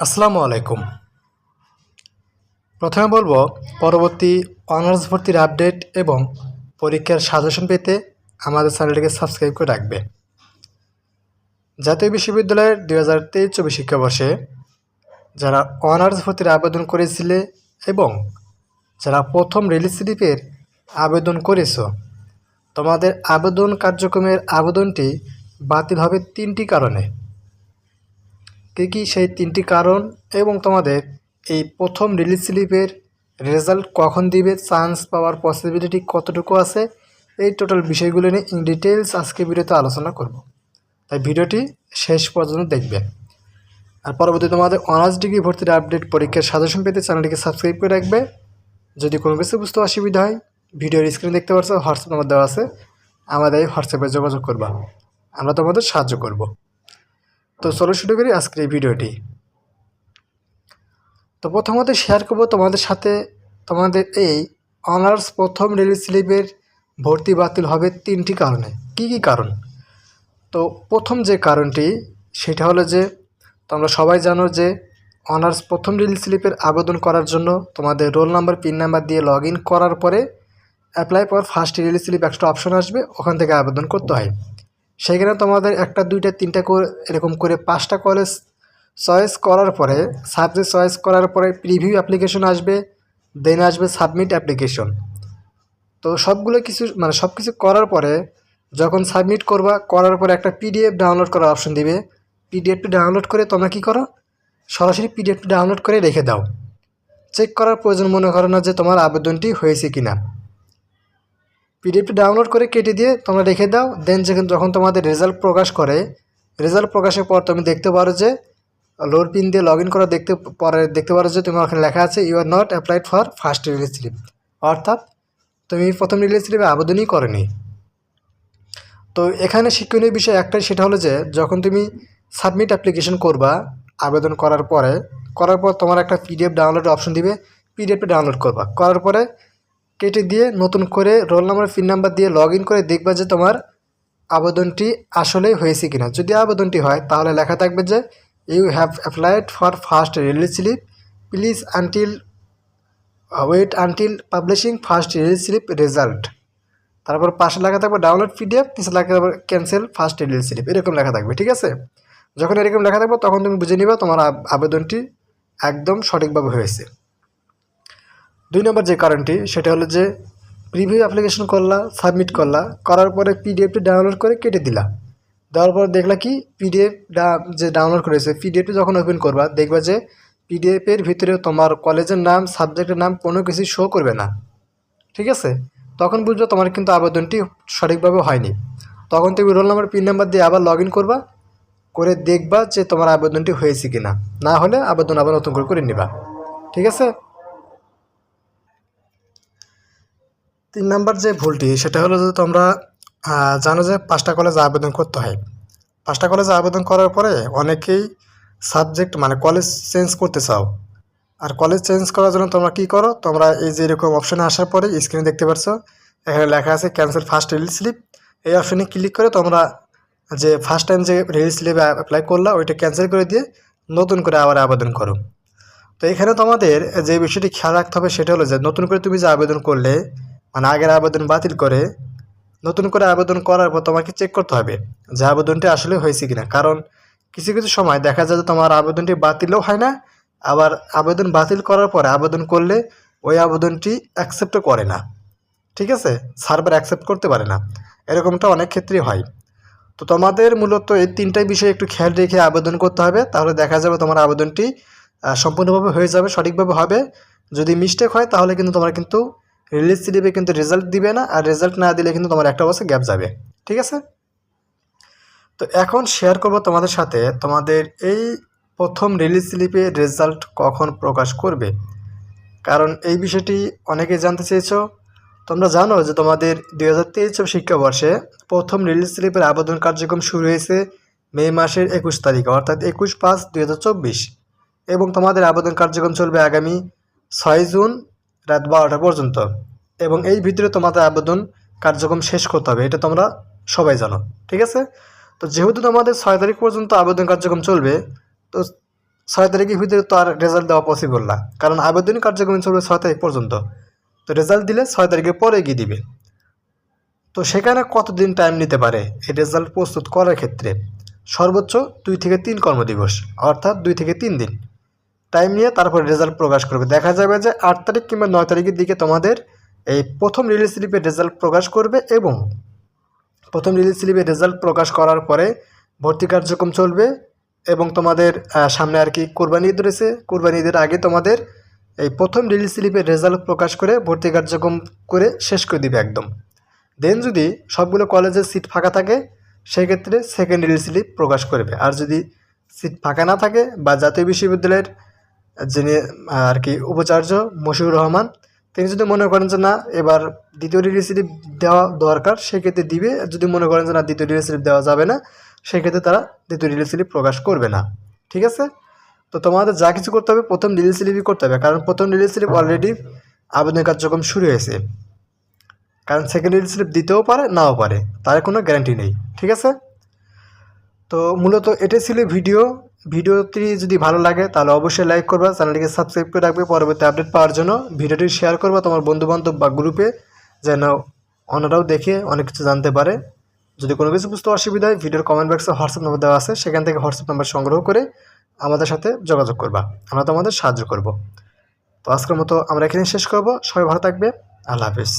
আসসালামু আলাইকুম। প্রথমে বলব, পরবর্তী অনার্স ভর্তির আপডেট এবং পরীক্ষার সাজেশন পেতে আমাদের চ্যানেলটিকে সাবস্ক্রাইব করে রাখবে। জাতীয় বিশ্ববিদ্যালয়ের দুই হাজার তেইশ চব্বিশ শিক্ষাবর্ষে যারা অনার্স ভর্তির আবেদন করেছিলে এবং যারা প্রথম রিলিজ স্লিপের আবেদন করেছ, তোমাদের আবেদন কার্যক্রমের আবেদনটি বাতিল হবে তিনটি কারণে। কী কী সেই তিনটি কারণ এবং তোমাদের এই প্রথম রিলিজ স্লিপের রেজাল্ট কখন দিবে চান্স পাওয়ার পসিবিলিটি কতটুকু আছে, এই টোটাল বিষয়গুলো নিয়ে ইন ডিটেলস আজকে ভিডিওতে আলোচনা করব। তাই ভিডিওটি শেষ পর্যন্ত দেখবেন। আর পরবর্তী তোমাদের অনার্স ডিগ্রি ভর্তির আপডেট পরীক্ষার সাজেশন পেতে চ্যানেলটিকে সাবস্ক্রাইব করে রাখবে। যদি কোনো কিছু বুঝতে অসুবিধা হয়, ভিডিওর স্ক্রিন দেখতে পারছ হোয়াটসঅ্যাপ নাম্বার দেওয়া আছে, আমাদের এই হোয়াটসঅ্যাপে যোগাযোগ করবা। আমরা তোমাদের সাহায্য করব। তো চলো শুরু করি আজকের এই ভিডিওটি। তো প্রথমত শেয়ার করব তোমাদের সাথে তোমাদের এই অনার্স প্রথম রিলিজ স্লিপের ভর্তি বাতিল হবে তিনটি কারণে। কি কি কারণ? তো প্রথম যে কারণটি, সেটা হলো যে তোমরা সবাই জানো যে অনার্স প্রথম রিলিজ স্লিপের আবেদন করার জন্য তোমাদের রোল নাম্বার পিন নাম্বার দিয়ে লগ করার পরে apply for first release slip একটা অপশন আসবে, ওখান থেকে আবেদন করতে হয়। সেখানে তোমাদের একটা, দুইটা, তিনটা করে, এরকম করে পাঁচটা কলেজ চয়েস করার পরে সাবজেক্ট চয়েস করার পরে প্রিভিউ অ্যাপ্লিকেশন আসবে দেন আসবে সাবমিট অ্যাপ্লিকেশন তো সবগুলো কিছু মানে সব কিছু করার পরে, যখন সাবমিট করবা, করার পরে একটা পিডিএফ ডাউনলোড করার অপশন দিবে। পিডিএফটি ডাউনলোড করে তোমরা কী করো? সরাসরি পিডিএফটি ডাউনলোড করে রেখে দাও। চেক করার প্রয়োজন মনে করো না যে তোমার আবেদনটি হয়েছে কি না পিডিএফটি ডাউনলোড করে কেটে দিয়ে তোমরা রেখে দাও। দেন যখন যখন তোমাদের রেজাল্ট প্রকাশ করে রেজাল্ট প্রকাশের পর তুমি দেখতে পারো যে লোড পিন দিয়ে লগ ইন করা দেখতে, পরে দেখতে পারো যে তোমার ওখানে লেখা আছে you are not applied for first release slip অর্থাৎ, তুমি প্রথম রিলিজ স্লিপে আবেদনই করনি। তো এখানে শিক্ষণীয় বিষয় একটাই, সেটা হলো যে, যখন তুমি সাবমিট অ্যাপ্লিকেশন করবা, আবেদন করার পরে, করার পর তোমার একটা পিডিএফ ডাউনলোড অপশন দিবে, পিডিএফটা ডাউনলোড করবা। করার পরে কেটে দিয়ে নতুন করে রোল নাম্বার, পিন নাম্বার দিয়ে লগ করে দেখবা যে তোমার আবেদনটি আসলেই হয়েছে কিনা। যদি আবেদনটি হয়, তাহলে লেখা থাকবে যে you have applied for first release slip please until wait until publishing first release slip result তারপর পাশে লেখা থাকবে ডাউনলোড পিডিএফ নিচে লেখা থাকবে ক্যান্সেল ফার্স্ট রিলিজ স্লিপ এরকম লেখা থাকবে, ঠিক আছে? যখন এরকম লেখা থাকবে, তখন তুমি বুঝে নিবা তোমার আবেদনটি একদম সঠিকভাবে হয়েছে। দুই নম্বর যে কারণটি, সেটা হলো যে প্রিভিউ অ্যাপ্লিকেশন করলা সাবমিট করলা, করার পরে পিডিএফটি ডাউনলোড করে কেটে দিলা। দেওয়ার পর দেখলা কি পিডিএফ যে ডাউনলোড করেছে পিডিএফটি যখন ওপেন করবা, দেখবা যে পিডিএফের ভিতরে তোমার কলেজের নাম সাবজেক্টের নাম কোনো কিছু শো করবে না। ঠিক আছে? তখন বুঝবে তোমার কিন্তু আবেদনটি সঠিকভাবে হয়নি। তখন তুমি রোল নাম্বার পিন নাম্বার দিয়ে আবার লগ করবা, করে দেখবা যে তোমার আবেদনটি হয়েছে কি না হলে আবেদন আবার নতুন করে করে নিবা। ঠিক আছে? তিন নাম্বার যে ভুলটি, সেটা হলো যে তোমরা জানো যে পাঁচটা কলেজে আবেদন করতে হয়। পাঁচটা কলেজে আবেদন করার পরে অনেকেই সাবজেক্ট মানে কলেজ চেঞ্জ করতে চাও। আর কলেজ চেঞ্জ করার জন্য তোমরা কি করো? তোমরা এই যে এরকম অপশানে আসার পরে স্ক্রিনে দেখতে পাচ্ছ, এখানে লেখা আছে ক্যান্সেল ফার্স্ট রিলিজ স্লিপ এই অপশানে ক্লিক করে তোমরা যে ফার্স্ট টাইম যে রিলিজ স্লিপ অ্যাপ্লাই করলা, ওইটা ক্যান্সেল করে দিয়ে নতুন করে আবার আবেদন করো। তো এখানে তোমাদের যে বিষয়টি খেয়াল রাখতে হবে, সেটা হলো যে নতুন করে তুমি যে আবেদন করলে মানে আগের আবেদন বাতিল করে নতুন করে আবেদন করার পর তোমাকে চেক করতে হবে যে আবেদনটি আসলে হয়েছে কিনা। কারণ কিছু কিছু সময় দেখা যায় যে তোমার আবেদনটি বাতিলও হয় না, আবার আবেদন বাতিল করার পরে আবেদন করলে ওই আবেদনটি অ্যাকসেপ্টও করে না। ঠিক আছে? সার্ভার অ্যাকসেপ্ট করতে পারে না। এরকমটা অনেক ক্ষেত্রেই হয়। তো তোমাদের মূলত এই তিনটাই বিষয়ে একটু খেয়াল রেখে আবেদন করতে হবে, তাহলে দেখা যাবে তোমার আবেদনটি সম্পূর্ণভাবে হয়ে যাবে, সঠিকভাবে হবে। যদি মিস্টেক হয় তাহলে কিন্তু তোমার কিন্তু রিলিজ স্লিপে কিন্তু রেজাল্ট দিবে না, আর রেজাল্ট না দিলে কিন্তু তোমার একটা বছর গ্যাপ যাবে। ঠিক আছে? তো এখন শেয়ার করব তোমাদের সাথে, তোমাদের এই প্রথম রিলিজ স্লিপে রেজাল্ট কখন প্রকাশ করবে? কারণ এই বিষয়টি অনেকে জানতে চেয়েছ। তোমরা জানো যে তোমাদের দুই হাজার তেইশ শিক্ষাবর্ষে প্রথম রিলিজ স্লিপের আবেদন কার্যক্রম শুরু হয়েছে মে মাসের একুশ তারিখে, অর্থাৎ একুশ পাঁচ চব্বিশ। এবং তোমাদের আবেদন কার্যক্রম চলবে আগামী ছয় জুন রাত বারোটা পর্যন্ত। এবং এই ভিতরে তোমাদের আবেদন কার্যক্রম শেষ করতে হবে, এটা তোমরা সবাই জানো, ঠিক আছে? তো যেহেতু তোমাদের ছয় তারিখ পর্যন্ত আবেদন কার্যক্রম চলবে, তো ছয় তারিখের ভিতরে তো আর রেজাল্ট দেওয়া পসিবল না, কারণ আবেদন কার্যক্রম চলবে ছয় তারিখ পর্যন্ত। তো রেজাল্ট দিলে ছয় তারিখের পরে গিয়ে দিবে। তো সেখানে কতদিন টাইম নিতে পারে এই রেজাল্ট প্রস্তুত করার ক্ষেত্রে? সর্বোচ্চ দুই থেকে তিন কর্মদিবস, অর্থাৎ দুই থেকে তিন দিন। টাইম নিয়ে তারপর রেজাল্ট প্রকাশ করবে। দেখা যাবে যে আট তারিখ কিংবা নয় তারিখের দিকে তোমাদের এই প্রথম রিলিজ স্লিপের রেজাল্ট প্রকাশ করবে এবং প্রথম রিলিজ স্লিপের রেজাল্ট প্রকাশ করার পরে ভর্তি কার্যক্রম চলবে এবং তোমাদের সামনে আর কি কোরবানি ঈদ রয়েছে। কোরবানি ঈদের আগে তোমাদের এই প্রথম রিলিজ স্লিপের রেজাল্ট প্রকাশ করে ভর্তি কার্যক্রম করে শেষ করে দিবে একদম। দেন যদি সবগুলো কলেজের সিট ফাঁকা থাকে, সেক্ষেত্রে সেকেন্ড রিলিজ স্লিপ প্রকাশ করবে। আর যদি সিট ফাঁকা না থাকে বা জাতীয় বিশ্ববিদ্যালয়ের যিনি আর কি উপাচার্য মশিউর রহমান, তিনি যদি মনে করেন যে না, এবার দ্বিতীয় রিলিজ স্লিপ দেওয়া দরকার, সেক্ষেত্রে দিবে। যদি মনে করেন যে না, দ্বিতীয় রিলিজ স্লিপ দেওয়া যাবে না, সেক্ষেত্রে তারা দ্বিতীয় রিলিজ স্লিপ প্রকাশ করবে না। ঠিক আছে? তো তোমাদের যা কিছু করতে হবে, প্রথম রিলিজ স্লিপই করতে হবে। কারণ প্রথম রিলিজ স্লিপ অলরেডি আবেদন কার্যক্রম শুরু হয়েছে। কারণ সেকেন্ড রিলিজ স্লিপ দিতেও পারে, নাও পারে। তার কোনো গ্যারান্টি নেই। ঠিক আছে? তো মূলত এটাই ছিল ভিডিও ভিডিওটি যদি ভালো লাগে, তাহলে অবশ্যই লাইক করবা, চ্যানেলটিকে সাবস্ক্রাইব করে রাখবে। পরবর্তী আপডেট পাওয়ার জন্য ভিডিওটি শেয়ার করবা তোমার বন্ধুবান্ধব বা গ্রুপে যেন অন্যরাও দেখে অনেক কিছু জানতে পারে। যদি কোনো কিছু বুঝতে অসুবিধা হয়, ভিডিওর কমেন্ট বক্সে হোয়াটসঅ্যাপ নম্বর দেওয়া আছে, সেখান থেকে হোয়াটসঅ্যাপ নাম্বার সংগ্রহ করে আমাদের সাথে যোগাযোগ করবা। আমরা তোমাদের সাহায্য করব। তো আজকের মতো আমরা এখানে শেষ করব। সবাই ভালো থাকবে। আল্লাহ হাফিজ।